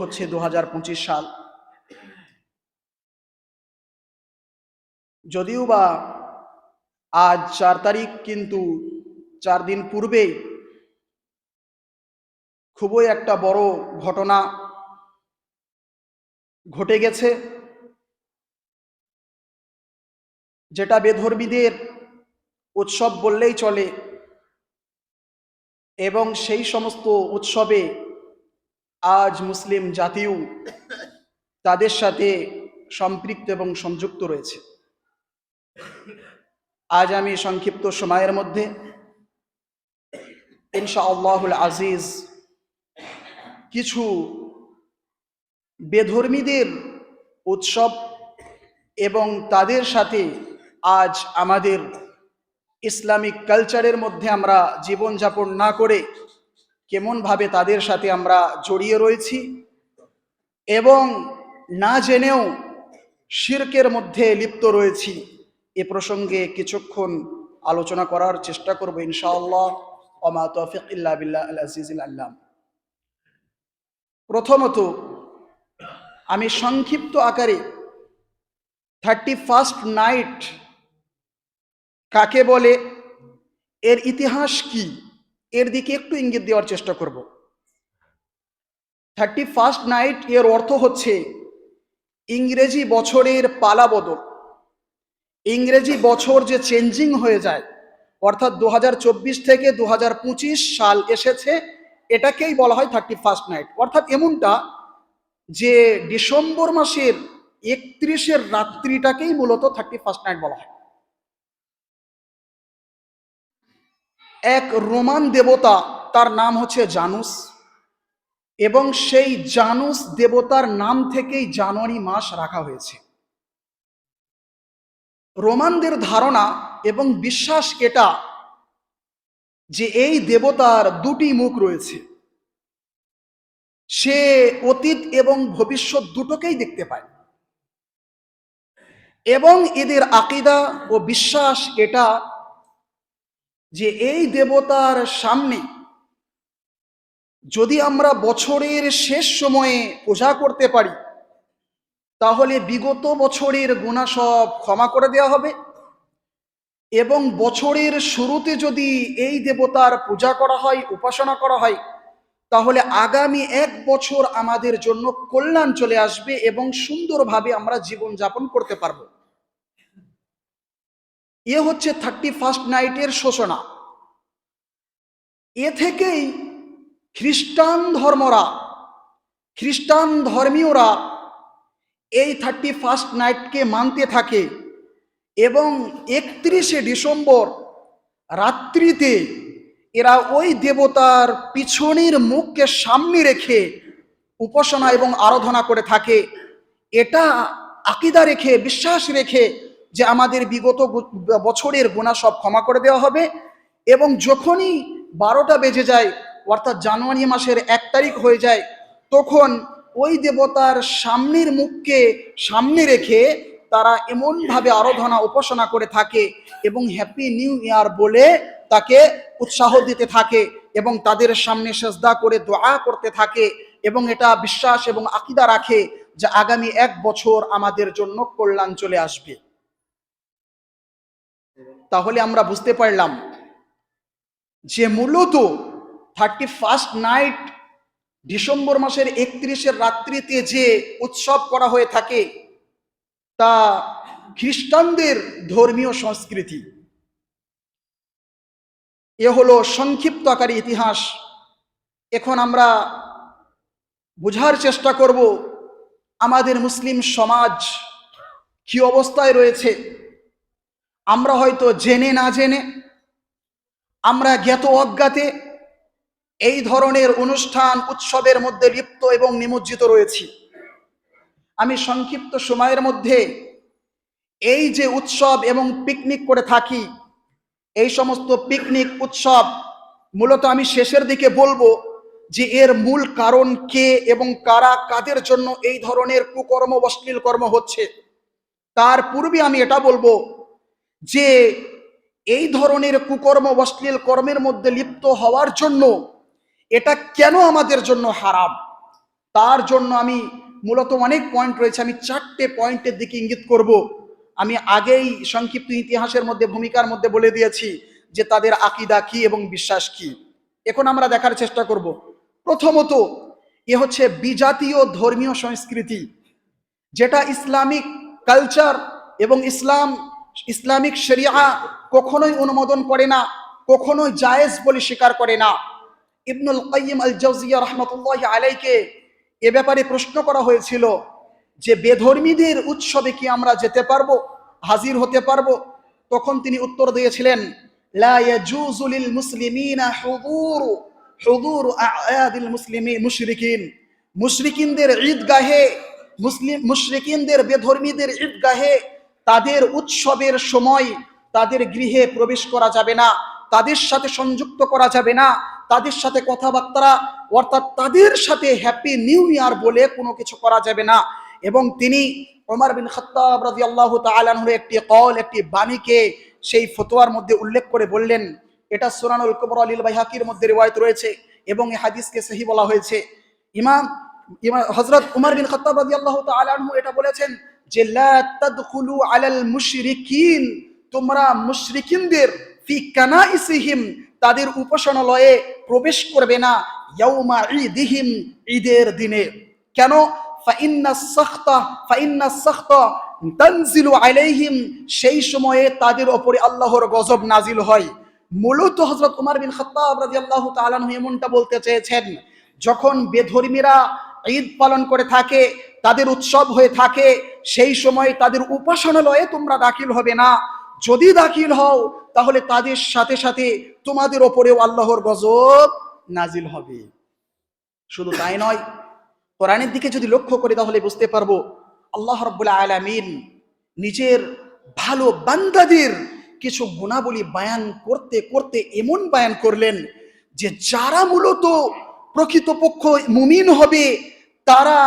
হচ্ছে দু হাজার পঁচিশ সাল। যদিও বা আজ চার তারিখ, কিন্তু চার দিন পূর্বেই খুবই একটা বড় ঘটনা ঘটে গেছে, যেটা বেধর্মীদের উৎসব বললেই চলে এবং সেই সমস্ত উৎসবে আজ মুসলিম জাতিও তাদের সাথে সম্পৃক্ত এবং সংযুক্ত রয়েছে। আজ আমি সংক্ষিপ্ত সময়ের মধ্যে ইনশা আল্লাহুল আজিজ কিছু বেধর্মীদের উৎসব এবং তাদের সাথে আজ আমাদের ইসলামিক কালচারের মধ্যে আমরা জীবনযাপন না করে কেমনভাবে তাদের সাথে আমরা জড়িয়ে রয়েছি এবং না জেনেও শির্কের মধ্যে লিপ্ত রয়েছি, এ প্রসঙ্গে কিছুক্ষণ আলোচনা করার চেষ্টা করব ইনশাআল্লাহ। ওমা তৌফিক ইল্লা বিল্লাহ আল আজিজুল আল্লাম। প্রথমত, আমি সংক্ষিপ্ত আকারে থার্টি ফার্স্ট নাইট কাকে বলে, এর ইতিহাস কি? এর দিকে একটু ইঙ্গিত দেওয়ার চেষ্টা করব। থার্টি ফার্স্ট নাইট এর অর্থ হচ্ছে ইংরেজি বছরের পালা বদল। ইংরেজি বছর যে চেঞ্জিং হয়ে যায়, অর্থাৎ দু হাজার চব্বিশ থেকে দু হাজার পঁচিশ সাল এসেছে, এটাকেই বলা হয় থার্টি ফার্স্ট নাইট অর্থাৎ এমনটা যে ডিসেম্বর মাসের একত্রিশের রাত্রিটাকেই মূলত থার্টি ফার্স্ট নাইট বলা হয়। এক রোমান দেবতা, তার নাম হচ্ছে জানুস। এবং সেই জানুস দেবতার নাম থেকেই জানুয়ারি মাস রাখা হয়েছে। রোমানদের ধারণা এবং বিশ্বাস এটা যে এই দেবতার দুটি মুখ রয়েছে। সে অতীত এবং ভবিষ্যৎ দুটোকেই দেখতে পায়। এবং এদের আকিদা ও বিশ্বাস এটা যে এই দেবতার সামনে যদি আমরা বছরের শেষ সময়ে পূজা করতে পারি, তাহলে বিগত বছরের গুণা সব ক্ষমা করে দেওয়া হবে এবং বছরের শুরুতে যদি এই দেবতার পূজা করা হয়, উপাসনা করা হয়, তাহলে আগামী এক বছর আমাদের জন্য কল্যাণ চলে আসবে এবং সুন্দরভাবে আমরা জীবন যাপন করতে পারব। এ হচ্ছে থার্টি ফার্স্ট নাইটের শোষণা। এ থেকেই খ্রিস্টান ধর্মরা, খ্রিস্টান ধর্মীয়রা এই থার্টি ফার্স্ট নাইটকে মানতে থাকে এবং একত্রিশে ডিসেম্বর রাত্রিতে এরা ওই দেবতার পিছনের মুখকে সামনে রেখে উপাসনা এবং আরাধনা করে থাকে। এটা আকিদা রেখে, বিশ্বাস রেখে যে আমাদের বিগত বছরের গোনা সব ক্ষমা করে দেওয়া হবে এবং যখনই বারোটা বেজে যায়, অর্থাৎ জানুয়ারি মাসের এক তারিখ হয়ে যায়, তখন ওই দেবতার সামনের মুখকে সামনে রেখে তারা এমনভাবে আরাধনা উপাসনা করে থাকে এবং হ্যাপি নিউ ইয়ার বলে তাকে উৎসাহ দিতে থাকে এবং তাদের সামনে সেজদা করে দোয়া করতে থাকে এবং এটা বিশ্বাস এবং আকিদা রাখে যে আগামী এক বছর আমাদের জন্য কল্যাণ চলে আসবে। তাহলে আমরা বুঝতে পারলাম যে মূলত থার্টি ফার্স্ট নাইট ডিসেম্বর মাসের একত্রিশের রাত্রিতে যে উৎসব করা হয়ে থাকে, তা খ্রিস্টানদের ধর্মীয় সংস্কৃতি। এ হলো সংক্ষিপ্ত আকারে ইতিহাস। এখন আমরা বোঝার চেষ্টা করব আমাদের মুসলিম সমাজ কি অবস্থায় রয়েছে। আমরা হয়তো জেনে না জেনে, আমরা জ্ঞাত অজ্ঞাতে এই ধরনের অনুষ্ঠান, উৎসবের মধ্যে লিপ্ত এবং নিমজ্জিত রয়েছি। আমি সংক্ষিপ্ত সময়ের মধ্যে এই যে উৎসব এবং পিকনিক করে থাকি, এই সমস্ত পিকনিক উৎসব মূলত আমি শেষের দিকে বলব যে এর মূল কারণ কে এবং কারা, কাদের জন্য এই ধরনের কুকর্ম, অশ্লীল কর্ম হচ্ছে। তার পূর্বে আমি এটা বলব যে এই ধরনের কুকর্ম অশ্লীল কর্মের মধ্যে লিপ্ত হওয়ার জন্য এটা কেন আমাদের জন্য হারাম? তার জন্য আমি মূলত অনেক পয়েন্ট রয়েছে, আমি চারটে পয়েন্টের দিকে ইঙ্গিত করব। আমি আগেই সংক্ষিপ্ত ইতিহাসের মধ্যে, ভূমিকার মধ্যে বলে দিয়েছি যে তাদের আকিদা কি এবং বিশ্বাস কি। এখন আমরা দেখার চেষ্টা করব। প্রথমত, এ হচ্ছে বিজাতীয় ধর্মীয় সংস্কৃতি, যেটা ইসলামিক কালচার এবং ইসলাম ইসলামিক শরিয়া কখনোই অনুমোদন করে না, কখনোই জায়েজ বলে স্বীকার করে না। ইবনুল কাইয়িম আল জাওজিয়া রহমতুল্লাহ আলাইকে এ ব্যাপারে প্রশ্ন করা হয়েছিল যে, বেধর্মীদের উৎসবে কি আমরা যেতে পারব, হাজির হতে পারব? তখন তিনি উত্তর দিয়েছিলেন মুশরিকিনদের ঈদগাহে, মুসলিম, মুশরিকিনদের বেধর্মীদের ঈদগাহে তাদের উৎসবের সময় তাদের গৃহে প্রবেশ করা যাবে না, তাদের সাথে সংযুক্ত করা যাবে না, তাদের সাথে কথাবার্তা, অর্থাৎ তাদের সাথে হ্যাপি নিউ ইয়ার বলে কোনো কিছু করা যাবে না। এবং তিনি ওমর বিন খত্তাব রাদিয়াল্লাহু তাআলার একটি কল একটি বাণীকে সেই ফতোয়ার মধ্যে উল্লেখ করে বললেন। এটা সুনানুল কুবরা লিল বাইহাকির মধ্যে রিওয়ায়াত রয়েছে এবং এই হাদিসকে সহি বলা হয়েছে। ইমাম ইমাম হযরত উমর বিন খত্তাব রাদিয়াল্লাহু তাআলা আনহু এটা বলেছেন যে লা তাদখুলু আলাল মুশরিকিন, তোমরা মুশরিকিনদের ফি কানাইসিহিম, তাদের উপাসনালয়ে প্রবেশ করবে না ইয়াউমা ঈদিহিম, ঈদের দিনে। কেন? ফাইন্না সাখতা ফাইন্না সাখতা তানজিলু আলাইহিম, সেই সময়ে তাদের ওপরে আল্লাহর গজব নাজিল হয়। মূলত হযরত উমর বিন খাত্তাব রাদিয়াল্লাহু তাআলা এমনটা বলতে চেয়েছেন, যখন বেধর্মীরা ঈদ পালন করে থাকে, তাদের উৎসব হয়ে থাকে, সেই সময় তাদের উপাসনালয়ে তোমরা দাখিল হবে না। যদি দাখিল হও, তাহলে তাদের সাথে সাথে তোমাদের ওপরেও আল্লাহর গজব নাজিল হবে। শুধু তাই নয়, কোরআনের দিকে যদি লক্ষ্য করি তাহলে বুঝতে পারব, আল্লাহ রব্বুল আলামিন নিজের ভালো বান্দাদের কিছু গুণাবলী বায়ান করতে করতে এমন বায়ান করলেন যে যারা মূলত প্রকৃতপক্ষ মুমিন হবে তারা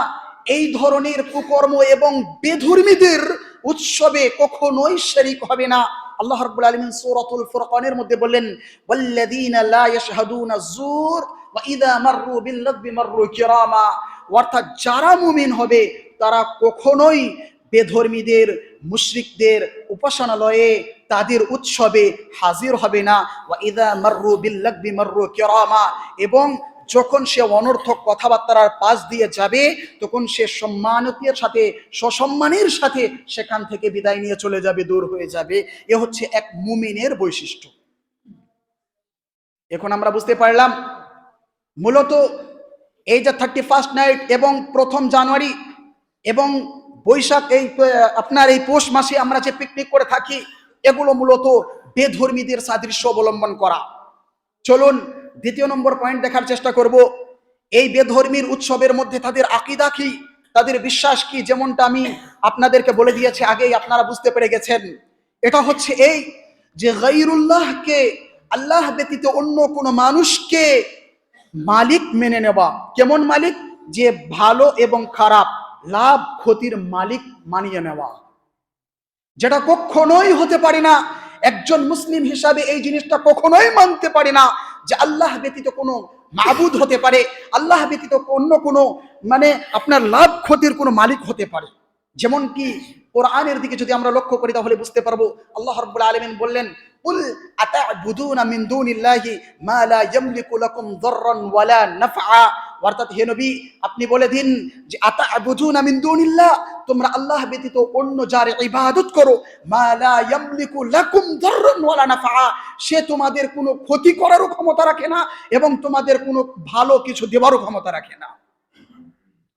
এই ধরনের কুকর্ম এবং বেধর্মীদের উৎসবে কখনোই শরিক হবে না। আল্লাহ রাব্বুল আলামিন সূরাতুল ফুরকানের মধ্যে বললেন, ওয়াল্লাযীনা লা ইয়াশহাদুনা যুর ওয়া ইযা মাররু বিল-লাগবি মাররু কিরামা। অর্থাৎ যারা মুমিন হবে, তারা কখনোই বেধর্মীদের, মুশরিকদের উপাসনালয়ে তাদের উৎসবে হাজির হবে না। ওয়া ইদা মাররু বিল-লাগবি মাররু কিরামা, এবং যখন সে অনর্থক কথাবার্তার পাশ দিয়ে যাবে, তখন সে সম্মানতের সাথে, সসম্মানের সাথে সেখান থেকে বিদায় নিয়ে চলে যাবে, দূর হয়ে যাবে। এ হচ্ছে এক মুমিনের বৈশিষ্ট্য। এখন আমরা বুঝতে পারলাম, মূলত এই যে থার্টি ফার্স্ট নাইট এবং প্রথম জানুয়ারি এবং বৈশাখ, এই, আপনার এই পৌষ মাসে আমরা যে পিকনিক করে থাকি, এগুলো মূলত বেধর্মীদের সাদৃশ্য অবলম্বন করা। চলুন দ্বিতীয় নম্বর পয়েন্ট দেখার চেষ্টা করব। এই বেধর্মীর উৎসবের মধ্যে তাদের আকিদা কি? তাদের বিশ্বাস কি? যেমনটা আমি আপনাদেরকে বলে দিয়েছি আগেই, আপনারা বুঝতে পেরে গেছেন। এটা হচ্ছে এই যে গাইরুল্লাহকে আল্লাহ ব্যতীত অন্য কোনো মানুষকে মালিক মেনে নেওয়া। কেমন মালিক? যে ভালো এবং খারাপ, লাভ ক্ষতির মালিক মানিয়ে নেওয়া। যেটা কখনোই হতে পারে না। একজন মুসলিম হিসাবে এই জিনিসটা কখনোই মানতে পারে না। যে আল্লাহ ব্যতীত কোনো মাবুদ হতে পারে, আল্লাহ ব্যতীত অন্য কোনো মানে আপনার লাভ ক্ষতির কোনো মালিক হতে পারে। যেমন কি কোরআনের দিকে যদি আমরা লক্ষ্য করি তাহলে বুঝতে পারব, আল্লাহ রাব্বুল আলামিন বললেন, কুল আতা'বুদুনা মিন দুনিল্লাহি মা লা ইয়ামলিকু লাকুম দাররান ওয়ালা নাফআ। অর্থাৎ হে নবী, আপনি বলে দিন যে আতা আতা'বুদুনা মিন দুনিল্লাহ? তোমরা আল্লাহ ব্যতীত অন্য যার ইবাদত করো সে তোমাদের কোনো ক্ষতি করারও ক্ষমতা রাখে না এবং তোমাদের কোনো ভালো কিছু দেওয়ারও ক্ষমতা রাখে না।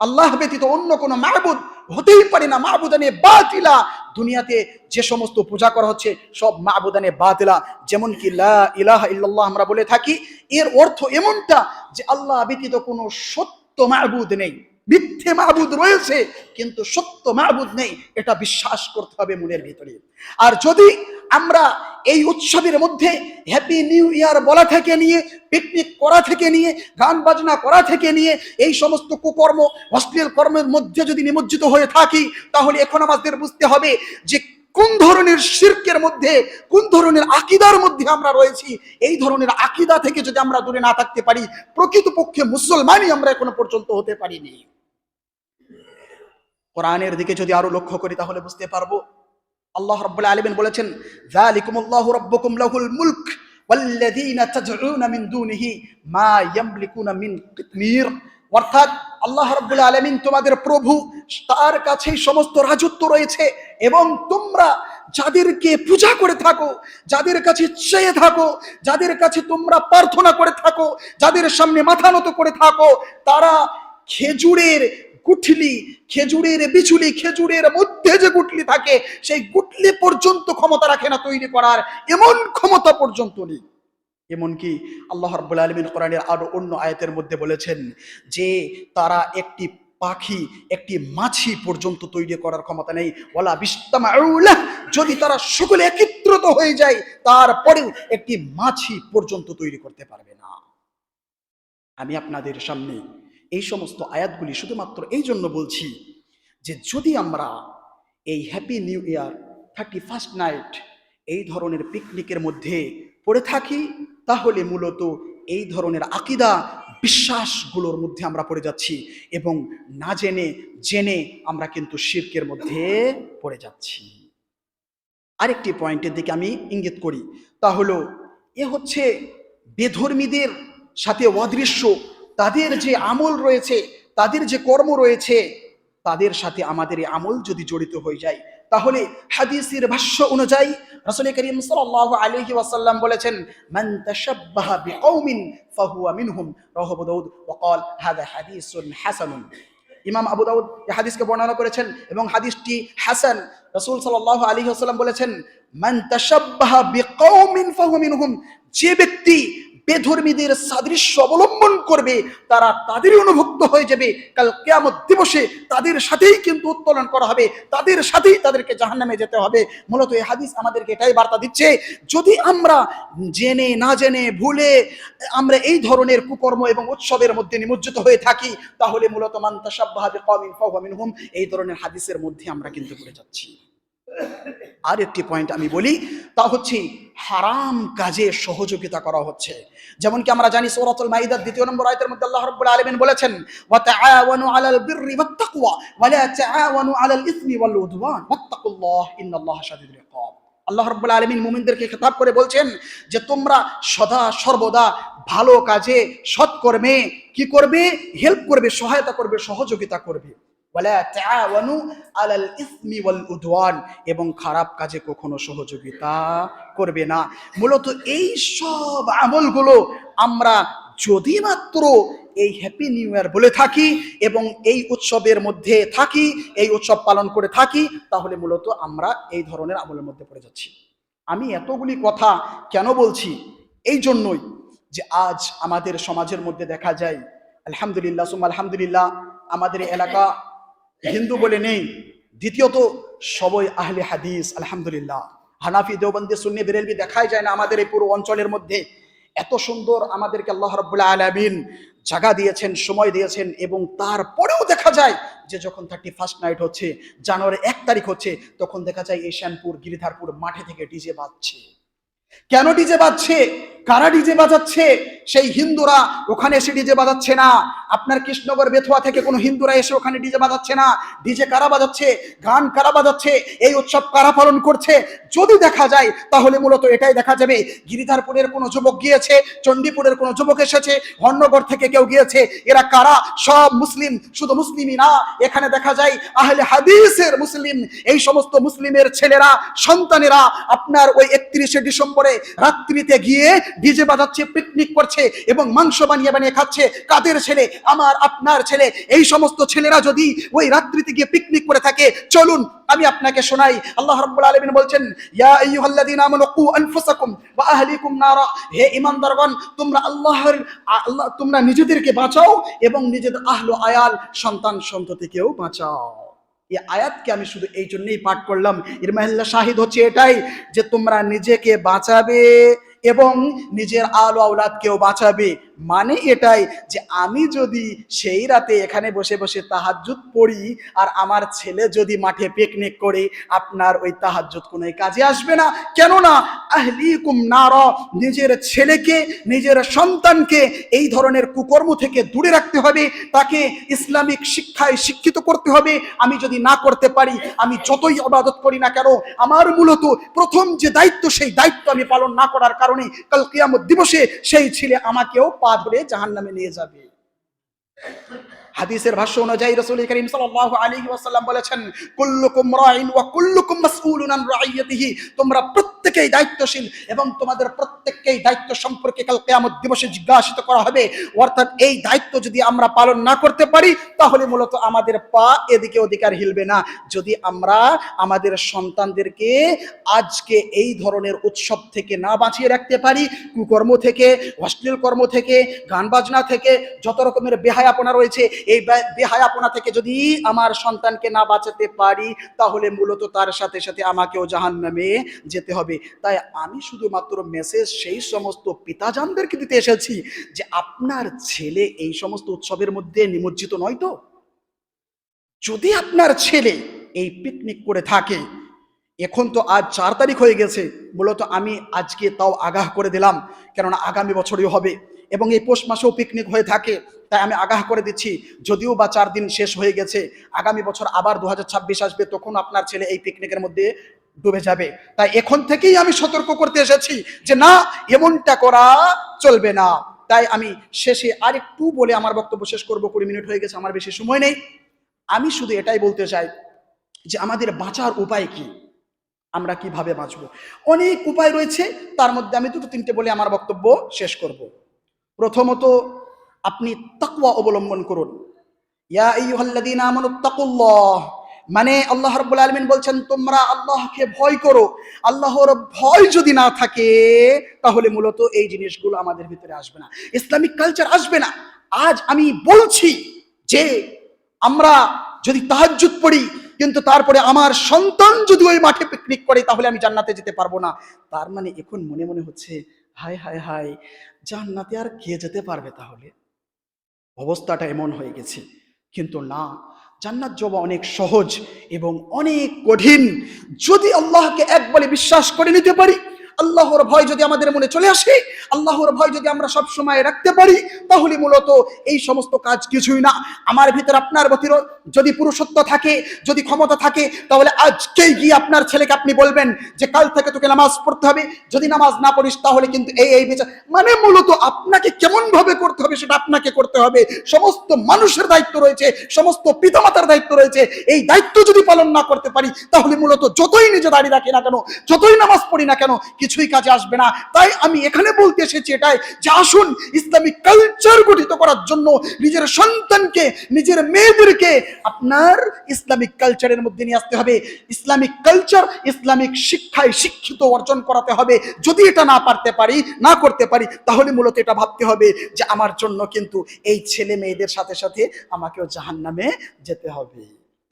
আল্লাহ ব্যতীত অন্য কোনো মাহবুদ হতেই পারে না। মাহবুদানে বাতিলা। দুনিয়াতে যে সমস্ত পূজা করা হচ্ছে, সব মাহবুদানে বাতিলা। যেমন কি লা ইলাহা ইল্লাল্লাহ আমরা বলে থাকি, এর অর্থ এমনটা যে আল্লাহ ব্যতীত কোনো সত্য মাহবুদ নেই। মিথ্যে মাহবুদ রয়েছে, কিন্তু সত্য মাহবুদ নেই, এটা বিশ্বাস করতে হবে মনের ভিতরে। আর যদি আমরা এই উৎসবের মধ্যে হ্যাপি নিউ ইয়ার বলা থেকে নিয়ে পিকনিক করা থেকে নিয়ে, গান বাজনা করা থেকে নিয়ে, এই সমস্ত কুকর্ম অশ্লীল কর্মের মধ্যে যদি নিমজ্জিত হয়ে থাকি, তাহলে এখন আমাদের বুঝতে হবে যে কোন ধরনের শির্কের মধ্যে, কোন ধরনের আকিদার মধ্যে আমরা রয়েছি, এই ধরনের আকিদা থেকে যদি আমরা দূরে না থাকতে পারি, প্রকৃতপক্ষে মুসলমানই আমরা এখনও পর্যন্ত হতে পারিনি। কোরআনের দিকে যদি আরও লক্ষ্য করি, তাহলে বুঝতে পারব। আল্লাহ রাব্বুল আলামিন বলেছেন, যালিকুমুল্লাহু রাব্বুকুম লাহুল মুলক মিন দুনিহি মা ইয়ামলিকুনা মিন কিতমির অর্থাৎ আল্লাহ রাব্বুল আলামিন তোমাদের প্রভু, তার কাছেই সমস্ত রাজত্ব রয়েছে। এবং তোমরা যাদেরকে পূজা করে থাকো, যাদের কাছে চেয়ে থাকো, যাদের কাছে তোমরা প্রার্থনা করে থাকো, যাদের সামনে মাথা নত করে থাকো, তারা খেজুরের গুঠলি, খেজুরের বিচুলি, খেজুরের মধ্যে যে গুটলি থাকে, সেই গুটলি পর্যন্ত ক্ষমতা রাখে না তৈরি করার এমন ক্ষমতা পর্যন্ত নেই। এমনকি আল্লাহ রাব্বুল আলমিন কোরআনের আরও অন্য আয়াতের মধ্যে বলেছেন যে, তারা একটি পাখি একটি মাছি পর্যন্ত তৈরি করার ক্ষমতা নেই। ওয়ালা বিস্তামাউলাহ যদি তারা সকলে একত্রিত হয়ে যায়, তারপরেও একটি মাছি পর্যন্ত তৈরি করতে পারবে না। আমি আপনাদের সামনে এই সমস্ত আয়াতগুলি শুধুমাত্র এই জন্য বলছি যে যদি আমরা এই happy new year thirty first night এই ধরনের পিকনিকের মধ্যে পড়ে থাকি, তাহলে মূলত এই ধরনের আকিদা বিশ্বাসগুলোর মধ্যে আমরা পড়ে যাচ্ছি এবং না জেনে জেনে আমরা কিন্তু শির্কের মধ্যে পড়ে যাচ্ছি। আরেকটি পয়েন্টের দিকে আমি ইঙ্গিত করি, তা হলো, এ হচ্ছে বেধর্মীদের সাথে অদৃশ্য, তাদের যে আমল রয়েছে, তাদের যে কর্ম রয়েছে, তাদের সাথে আমাদের এই আমল যদি জড়িত হয়ে যায় তাহলে হাদিসের ভাষ্য অনুযায়ী রাসূল করিম সাল্লাল্লাহু আলাইহি ওয়াসাল্লাম বলেছেন, মান তাশাব্বাহা বিকওমিন ফাহুয়া মিনহুম রাওয়াহু আবু দাউদ ওয়া ক্বাল হাদা হাদিসুন হাসানুন ইমাম আবু হাদিসকে বর্ণনা করেছেন এবং হাদিসটি হাসান, রসুল সাল্লাল্লাহু আলাইহি ওয়াসাল্লাম বলেছেন, মান তাশাব্বাহা বিকওমিন ফাহুয়া মিনহুম যে ব্যক্তি বেধর্মীদের সাদৃশ্য অবলম্বন করবে, তারা তাদেরই অনুভুক্ত হয়ে যাবে। কাল কেয়ামত দিবসে তাদের সাথেই কিন্তু উত্তোলন করা হবে, তাদের সাথেই তাদেরকে জাহান্নামে যেতে হবে। মূলত এই হাদিস আমাদেরকে এটাই বার্তা দিচ্ছে, যদি আমরা জেনে না জেনে ভুলে আমরা এই ধরনের কুকর্ম এবং উৎসবের মধ্যে নিমজ্জিত হয়ে থাকি, তাহলে মূলত মান্তা সাব্বাহাবে কমিন ফাহুম এই ধরনের হাদিসের মধ্যে আমরা কিন্তু পড়ে যাচ্ছি। আর একটি পয়েন্ট আমি বলি, তা হচ্ছে হারাম কাজে সহযোগিতা করা হচ্ছে। যেমন কি আমরা জানি সূরাতুল মাইদার দ্বিতীয় নম্বর আয়াতের মধ্যে আল্লাহ রাব্বুল আলামিন বলেছেন, ওয়া তাআওয়ানু আলাল বিররি ওয়াত তাকওয়া ওয়া লা তাআওয়ানু আলাল ইসমি ওয়াল উদওয়ান, ওয়াত্তাকুল্লাহ, ইন্নাল্লাহা শাদীদুল ইকাব আল্লাহ রাব্বুল আলামিন মুমিনদেরকে খেতাব করে বলছেন যে, তোমরা সদা সর্বদা ভালো কাজে সৎকর্মে কি করবে? হেল্প করবে, সহায়তা করবে, সহযোগিতা করবে। উদওয়ান। এবং খারাপ কাজে কখনো সহযোগিতা করবে না। মূলত এই সব আমলগুলো আমরা যদি মাত্র এই হ্যাপি নিউ ইয়ার বলে থাকি এবং এই উৎসবের মধ্যে থাকি, এই উৎসব পালন করে থাকি, তাহলে মূলত আমরা এই ধরনের আমলের মধ্যে পড়ে যাচ্ছি। আমি এতগুলি কথা কেন বলছি? এই জন্যই যে আজ আমাদের সমাজের মধ্যে দেখা যায়, আলহামদুলিল্লাহ সুম আলহামদুলিল্লাহ, আমাদের এলাকা হিন্দু বলে নেই। দ্বিতীয়ত, সবই আহলে হাদিস, আলহামদুলিল্লাহ। হানাফি, দেওবন্দি, সুন্নি বেরেলবি দেখাই যায় না আমাদের এই পুরো অঞ্চলের মধ্যে। এত সুন্দর আমাদেরকে আল্লাহ রব্বুল্লাহ আলামিন জায়গা দিয়েছেন, সময় দিয়েছেন এবং তারপরেও দেখা যায় যে যখন থার্টি ফার্স্ট নাইট হচ্ছে জানুয়ারি এক তারিখ হচ্ছে, তখন দেখা যায় এশিয়ানপুর গিরিধারপুর মাঠে থেকে ডিজে বাজছে। কেন ডিজে বাজছে? কারা ডিজে বাজাচ্ছে? সেই হিন্দুরা ওখানে এসে ডিজে বাজাচ্ছে না। আপনার কৃষ্ণনগর বেথুয়া থেকে কোনো হিন্দুরা এসে ওখানে ডিজে বাজাচ্ছে না। ডিজে কারা বাজাচ্ছে? গান কারা বাজাচ্ছে? এই উৎসব কারা পালন করছে? যদি দেখা যায়, তাহলে মূলত এটাই দেখা যাবে। গিরিধারপুরের কোনো যুবক গিয়েছে, চণ্ডীপুরের কোনো যুবক এসেছে হন্নগর থেকে কেউ গিয়েছে। এরা কারা? সব মুসলিম, শুধু মুসলিমই না। এখানে দেখা যায়, আহলে হাদিসের মুসলিম। এই সমস্ত মুসলিমের ছেলেরা, সন্তানেরা আপনার ওই একত্রিশে ডিসেম্বরে রাত্রিতে গিয়ে ডিজে বাজাচ্ছে পিকনিক করছে এবং মাংস বানিয়ে বানিয়ে খাচ্ছে। কাদের ছেলে? আমার, আপনার ছেলে। এই সমস্ত ছেলেরা যদি ওই রাত্রিতে গিয়ে পিকনিক করে থাকে, চলুন, আমি আপনাকে শোনাই। আল্লাহ রাব্বুল আলামিন বলছেন, ইয়া আইয়ুহাল্লাযীনা আমানু কু আনফুসাকুম ওয়া আহলিকুম নারা। হে ঈমানদারগণ, তোমরা আল্লাহর, আল্লাহ, তোমরা নিজেদেরকে বাঁচাও এবং নিজেদের আহল আয়াল সন্তান সন্ততিকেও বাঁচাও। এই আয়াতকে আমি শুধু এই জন্যই পাঠ করলাম। এর মাহিল্লা শাহিদ হচ্ছে এটাই যে তোমরা নিজেকে বাঁচাবে। এবং নিজের আলো আওলাদকেও বাঁচাবে। মানে এটাই যে আমি যদি সেই রাতে এখানে বসে বসে তাহাজ্জুদ পড়ি আর আমার ছেলে যদি মাঠে পিকনিক করে, আপনার ওই তাহাজ্জুদ কোনো কাজে আসবে না। কেননা আহলিকুম নার, নিজের ছেলেকে, নিজের সন্তানকে এই ধরনের কুকর্ম থেকে দূরে রাখতে হবে। তাকে ইসলামিক শিক্ষায় শিক্ষিত করতে হবে। আমি যদি না করতে পারি, আমি যতই অবাদত করি না কেন, আমার মূলত প্রথম যে দায়িত্ব, সেই দায়িত্ব আমি পালন না করার কারণে কাল কিয়ামত দিবসে সেই ছেলে আমাকেও পা ধরে জাহান নামে নিয়ে যাবে। হাদিসের ভাষ্য অনুযায়ী রাসূল করিম সাল্লাল্লাহু আলাইহি ওয়াসাল্লাম বলেছেন, কুল্লুকুম রাইন ওয়া কুল্লুকুম মাসউলুন রাইয়াতিহি। তোমরা প্রত্যেকেই দায়িত্বশীল এবং তোমাদের প্রত্যেককেই দায়িত্ব সম্পর্কে কাল কিয়ামত দিবসে জিজ্ঞাসিত করা হবে। অর্থাৎ এই দায়িত্ব যদি আমরা পালন না করতে পারি, তাহলে মূলত আমাদের পা এদিকে অধিকার হিলবে না। যদি আমরা আমাদের সন্তানদেরকে আজকে এই ধরনের উৎসব থেকে না বাঁচিয়ে রাখতে পারি, কুকর্ম থেকে, অশ্লীল কর্ম থেকে, গান বাজনা থেকে, যত রকমের বেহায়াপনা রয়েছে এই বেহায়াপনা থেকে যদি আমার সন্তানকে না বাঁচাতে পারি, তাহলে মূলত তার সাথে সাথে আমাকেও জাহান নামে যেতে হবে। তাই আমি শুধুমাত্র মেসেজ সেই সমস্ত পিতাজানদেরকে দিতে এসেছি যে, আপনার ছেলে এই সমস্ত উৎসবের মধ্যে নিমজ্জিত নয় তো? যদি আপনার ছেলে এই পিকনিক করে থাকে, এখন তো আজ চার তারিখ হয়ে গেছে, মূলত আমি আজকে তাও আগাহ করে দিলাম। কেননা আগামী বছরই হবে। এবং এই পৌষ মাসেও পিকনিক হয়ে থাকে, তাই আমি আগাহ করে দিচ্ছি, যদিও বা চার দিন শেষ হয়ে গেছে, আগামী বছর আবার দু হাজার ছাব্বিশ আসবে, তখন আপনার ছেলে এই পিকনিকের মধ্যে ডুবে যাবে। তাই এখন থেকেই আমি সতর্ক করতে এসেছি যে না, এমনটা করা চলবে না। তাই আমি শেষে আরেকটু বলে আমার বক্তব্য শেষ করব, কুড়ি মিনিট হয়ে গেছে, আমার বেশি সময় নেই। আমি শুধু এটাই বলতে চাই যে আমাদের বাঁচার উপায় কি? আমরা কীভাবে বাঁচব? অনেক উপায় রয়েছে, তার মধ্যে আমি দুটো তিনটে বলে আমার বক্তব্য শেষ করব। প্রথমত আপনি তাকওয়া অবলম্বন করুন। ইয়া আইয়ুহাল্লাযীনা আমানু তাকুল্লাহ। মানে আল্লাহ রাব্বুল আলামিন বলছেন, তোমরা আল্লাহকে ভয় করো। আল্লাহর ভয় যদি না থাকে, তাহলে মূলত এই জিনিসগুলো আমাদের ভিতরে আসবে না। ইসলামিক কালচার আসবে না। আজ আমি বলছি যে, আমরা যদি তাহাজ্জুদ পড়ি, কিন্তু তারপরে আমার সন্তান যদি ওই মাঠে পিকনিক করে, তাহলে আমি জান্নাতে যেতে পারব না। তার মানে এখন মনে মনে হচ্ছে, হায় হায় হায় জান্নাতে আর কে যেতে পারবে তাহলে? অবস্থাটা এমন হয়ে গেছে। কিন্তু না, জান্নাত জবা অনেক সহজ এবং অনেক কঠিন। যদি আল্লাহকে একবারে বিশ্বাস করে নিতে পারি আল্লাহর ভয় যদি আমাদের মনে চলে আসে, আল্লাহর ভয় যদি আমরা সব সময় রাখতে পারি, তাহলে মূলত এই সমস্ত কাজ কিছুই না। আমার ভিতরে আপনার ভিতরে যদি পুরুষত্ব থাকে, যদি ক্ষমতা থাকে, তাহলে আজকেই গিয়ে আপনার ছেলেকে আপনি বলবেন যে, কাল থেকে তোকে নামাজ পড়তে হবে। যদি নামাজ না পড়িস, তাহলে কিন্তু এই এই বিচার মানে মূলত আপনাকে কেমন ভাবে করতে হবে, সেটা আপনাকে করতে হবে। সমস্ত মানুষের দায়িত্ব রয়েছে, সমস্ত পিতামাতার দায়িত্ব রয়েছে। এই দায়িত্ব যদি পালন না করতে পারি, তাহলে মূলত যতই নিজে দাঁড়িয়ে রাখি না কেন, যতই নামাজ পড়ি না কেন কিছুই কাজে আসবে না। তাই আমি এখানে বলতে এসেছি এটাই যে আসুন ইসলামিক কালচার গঠিত করার জন্য নিজের সন্তানকে, নিজের মেয়েদেরকে আপনার ইসলামিক কালচারের মধ্যে নিয়ে আসতে হবে। ইসলামিক কালচার ইসলামিক শিক্ষায় শিক্ষিত অর্জন করাতে হবে। যদি এটা না পারতে পারি, না করতে পারি, তাহলে মূলত এটা ভাবতে হবে যে আমার জন্য কিন্তু এই ছেলে মেয়েদের সাথে সাথে আমাকেও জাহান্নামে যেতে হবে।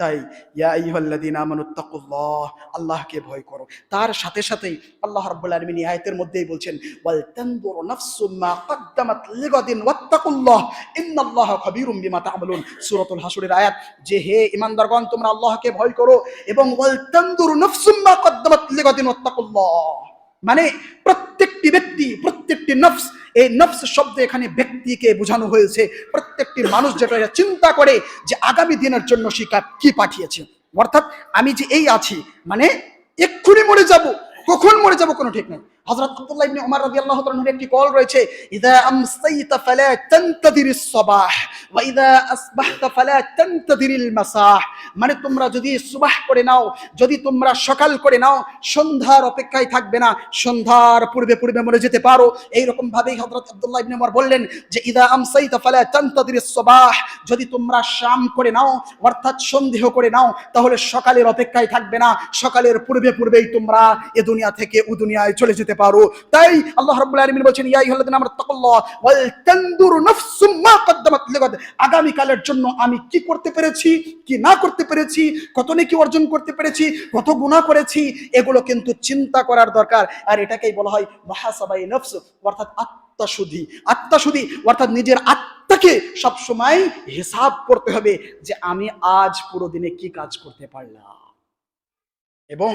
তাই, ইয়া আইয়ুহাল্লাযীনা আমানু তাকুল্লাহ আল্লাহকে ভয় করো। তার সাথে সাথেই আল্লাহ রাব্বুল আলামিন আয়াতের মধ্যেই বলছেন, ওয়াল তানজুরু নাফসুম মা কদ্দামাত লিগাদিন ওয়াত্তাকুল্লাহ ইন্নাল্লাহা খাবীরুম বিমা তা'মালুন। সূরাতুল হাসরের আয়াত, যে হে ঈমানদারগণ, তোমরা আল্লাহকে ভয় করো এবং ওয়াল তানজুরু নাফসুম মা কদ্দামাত লিগাদিন ওয়াত্তাকুল্লাহ মানে প্রত্যেকটি ব্যক্তি, প্রত্যেকটি নফস, এই নফস শব্দ এখানে ব্যক্তিকে বোঝানো হয়েছে। প্রত্যেকটি মানুষ যেটা চিন্তা করে যে আগামী দিনের জন্য শিকার কি পাঠিয়েছে। অর্থাৎ আমি যে এই আছি মানে এক্ষুনি মরে যাব, কখন মরে যাব কোনো ঠিক নেই। হযরত আব্দুল্লাহ ইবনে ওমর রাদিয়াল্লাহু তাআলার একটি কল রয়েছে, ইদা আমসাইতা ফালা তানতাদিরিস সাবাহ, ওয়া ইদা আসবাহতা ফালা তানতাদিরিল মাসাহ। মানে তোমরা যদি সুবাহ করে নাও, যদি তোমরা সকাল করে নাও, সন্ধ্যার অপেক্ষায় থাকবে না, সন্ধ্যার পূর্বে পূর্বে মরে যেতে পারো। এই রকম ভাবেই হযরত আব্দুল্লাহ ইবনে ওমর বললেন যে, ইদা আমসাইতা ফালা তানতাদিরিস সাবাহ, যদি তোমরা শাম করে নাও, অর্থাৎ সন্দেহ করে নাও, তাহলে সকালের অপেক্ষায় থাকবে না। সকালের পূর্বে পূর্বেই তোমরা এ দুনিয়া থেকে ও দুনিয়ায় চলে যেতে পারো। তাই আল্লাহ রাব্বুল আলামিন বলছেন, ইয়া আইয়ুহাল্লাযিনা আমানু তাকুল্লাহ ওয়াল তানদুরু নাফসুম মা কদ্দামাত লিগাদ। আগামীকালের জন্য আমি কি করতে পেরেছি, কি না করতে পেরেছি, কত নাকি অর্জন করতে পেরেছি, কত গুণা করেছি, এগুলো কিন্তু চিন্তা করার দরকার। আর এটাকেই বলা হয় মহাসাবাই নফস, অর্থাৎ আত্মশুদ্ধি। আত্মশুদ্ধি, অর্থাৎ নিজের আত্মাকে সবসময় হিসাব করতে হবে যে আমি আজ পুরো দিনে কি কাজ করতে পারলাম। এবং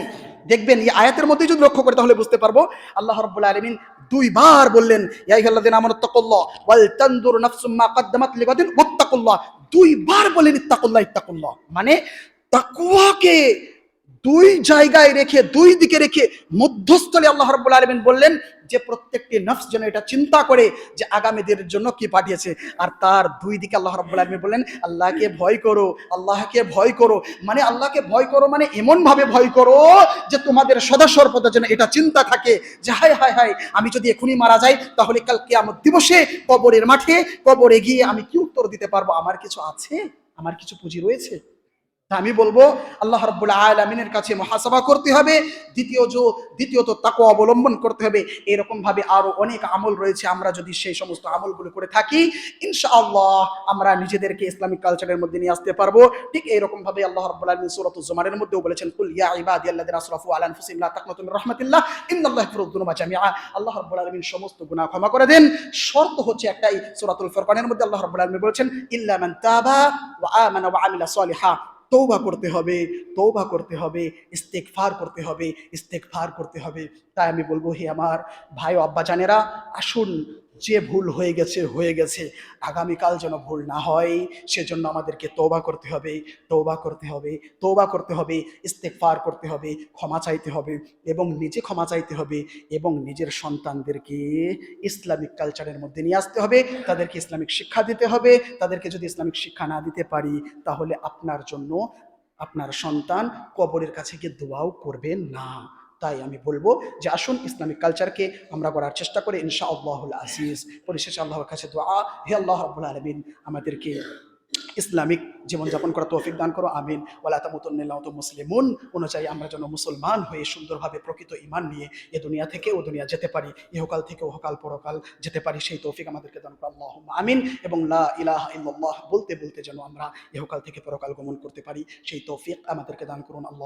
দেখবেন এই আয়াতের মধ্যে যদি লক্ষ্য করে তাহলে বুঝতে পারব, আল্লাহ রব্বুল আলমিন দুইবার বললেন, ইয়া আইয়ুহাল্লাযিনা আমানু তাকুল্লাহ ওয়াল তানজুর নাফসুম মা কদ্দামাত লিগাদিন ওয়াত্তাকুল্লাহ দুইবার বলেন ইত্তাকুল্লাহ ইত্তাকুল্লাহ। মানে তাকওয়াকে দুই জায়গায় রেখে, দুই দিকে রেখে মধ্যস্থলে আল্লাহ রাব্বুল আলামিন বললেন যে প্রত্যেকটি নফস যেন এটা চিন্তা করে যে আগামী দিনের জন্য কি পাঠিয়েছে। আর তার দুই দিকে আল্লাহ রাব্বুল আলামিন বললেন, আল্লাহকে ভয় করো, আল্লাহকে ভয় করো। মানে আল্লাহকে ভয় করো মানে এমনভাবে ভয় করো যে তোমাদের সদা সর্বদা যেন এটা চিন্তা থাকে যে, হায় হায় হায়, আমি যদি এখনই মারা যাই, তাহলে কাল আমার দিবসে কবরের মাঠে কবরে গিয়ে আমি কি উত্তর দিতে পারব? আমার কিছু আছে? আমার কিছু পুঁজি রয়েছে? আমি বলব, আল্লাহ রাব্বুল আলামিনের কাছে মহাসভা করতে হবে। দ্বিতীয় যে দ্বিতীয়ত তাকে অবলম্বন করতে হবে। এরকম ভাবে আরও অনেক আমল রয়েছে, আমরা যদি সেই সমস্ত আমলগুলো করে থাকি, ইনশাআল্লাহ আমরা নিজেদেরকে ইসলামিক কালচারের মধ্যে নিয়ে আসতে পারব। ঠিক এইরকম ভাবে আল্লাহ রাব্বুল আলামিন সূরাতুজ জুমারের মধ্যেও বলেছেন, কুল ইয়া ইবাদিয়াল্লাযিনা আসরাফু আলা আনফুসিহিম লা তাকনাতু মির রাহমাতিল্লাহ, ইন্নাল্লাহা ইয়াগফিরুয আল্লাহ রাব্বুল আলামিন সমস্ত গুনাহ ক্ষমা করে দেন। শর্ত হচ্ছে একটাই, সুরাতুল ফরকানের মধ্যে আল্লাহ রাব্বুল আলামিন বলেছেন, ইল্লা মান তাবা ওয়া আমানা ওয়া আমিলা সলিহা। তৌবা করতে হবে তৌবা করতে হবে ইস্তেকফার করতে হবে ইস্তেকফার করতে হবে। তাই আমি বলব, হে আমার ভাই আব্বাজানেরা, আসুন যে ভুল হয়ে গেছে হয়ে গেছে, আগামীকাল যেন ভুল না হয়, সেজন্য আমাদেরকে তৌবা করতে হবে তৌবা করতে হবে তৌবা করতে হবে ইস্তেকফার করতে হবে, ক্ষমা চাইতে হবে এবং নিজে ক্ষমা চাইতে হবে এবং নিজের সন্তানদেরকে ইসলামিক কালচারের মধ্যে নিয়ে আসতে হবে, তাদেরকে ইসলামিক শিক্ষা দিতে হবে, তাদেরকে যদি ইসলামিক শিক্ষা না দিতে পারি, তাহলে আপনার জন্য আপনার সন্তান কবরের কাছে গিয়ে দোয়াও করবে না। তাই আমি বলব যে আসুন ইসলামিক কালচারকে আমরা করার চেষ্টা করি ইনশা আল্লাহুল আজিজ। পরিশেষে আল্লাহর কাছে দোয়া, হে আল্লাহ রাব্বুল আলামিন, আমাদেরকে ইসলামিক জীবনযাপন করা তৌফিক দান করো, আমিন। ওয়ালা তামুতুন্নিল্লাহ তো মুসলিমুন, অনুযায়ী আমরা যেন মুসলমান হয়ে সুন্দরভাবে প্রকৃত ইমান নিয়ে এ দুনিয়া থেকে ও দুনিয়া যেতে পারি, ইহকাল থেকে ওহকাল পরকাল যেতে পারি, সেই তৌফিক আমাদেরকে দান করো আল্লাহ আমিন। এবং লা ইলাহ ইল্লাল্লাহ বলতে বলতে যেন আমরা ইহকাল থেকে পরকাল গমন করতে পারি, সেই তৌফিক আমাদেরকে দান করুন, আল্লাহ